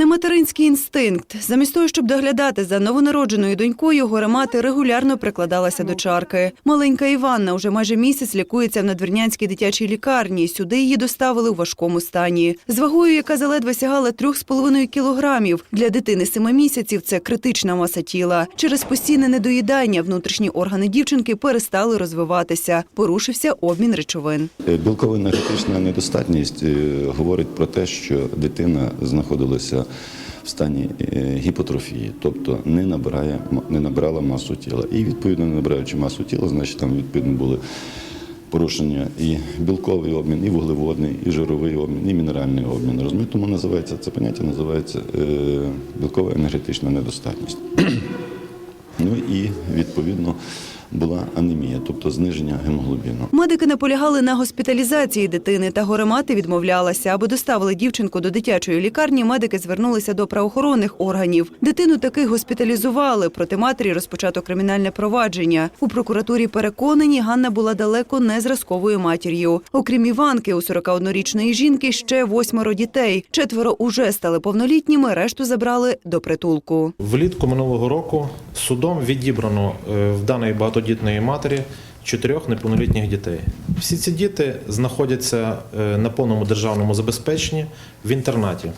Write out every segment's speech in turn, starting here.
Не материнський інстинкт. Замість того, щоб доглядати за новонародженою донькою, горемати регулярно прикладалася до чарки. Маленька Іванна уже майже місяць лікується в надвірнянській дитячій лікарні. Сюди її доставили у важкому стані. З вагою, яка заледве сягала 3,5 кілограмів. Для дитини семи місяців це критична маса тіла. Через постійне недоїдання внутрішні органи дівчинки перестали розвиватися. Порушився обмін речовин. Е, Білкова енергетична недостатність е, говорить про те, що дитина знаходилася в стані е, гіпотрофії, тобто не набирає не набирала масу тіла. І відповідно не набираючи масу тіла, значить там відповідно були порушення і білковий обмін, і вуглеводний, і жировий обмін, і мінеральний обмін. Розумієте, тому називається це поняття називається е, білкова енергетична недостатність. Ну і відповідно була анемія, тобто зниження гемоглобіну. Медики наполягали на госпіталізації дитини, та горемати відмовлялася. Аби доставили дівчинку до дитячої лікарні, медики звернулися до правоохоронних органів. Дитину таки госпіталізували. Проти матері розпочато кримінальне провадження. У прокуратурі переконані, Ганна була далеко не зразковою матір'ю. Окрім Іванки, у 41-річної жінки ще восьмеро дітей. Четверо уже стали повнолітніми, решту забрали до притулку. Влітку минулого року судом відібрано е, в даної багатодітної матері чотирьох неповнолітніх дітей. Всі ці діти знаходяться е, на повному державному забезпеченні в інтернаті.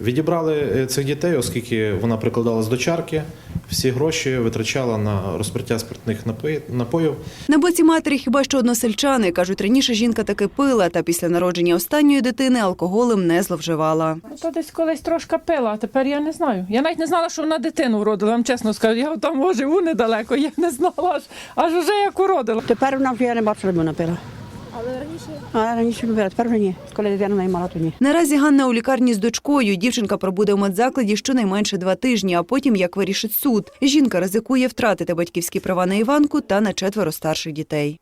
Відібрали е, цих дітей, оскільки вона прикладалась до чарки, всі гроші витрачала на розпиття спиртних напої- напоїв. На боці матері хіба що односельчани. Кажуть, раніше жінка таки пила, та після народження останньої дитини алкоголем не зловживала. То десь колись трошки пила, а тепер я не знаю. Я навіть не знала, що вона дитину вродила, вам чесно скажу. Я там живу недалеко, я не знала, аж, аж уже як уродила. Тепер вона вже я не бачу, щоб вона пила. Але раніше? А раніше любила, тепер вже ні. Коли дитина наймала, то ні. Наразі Ганна у лікарні з дочкою. Дівчинка пробуде в медзакладі щонайменше два тижні, а потім як вирішить суд. Жінка ризикує втратити батьківські права на Іванку та на четверо старших дітей.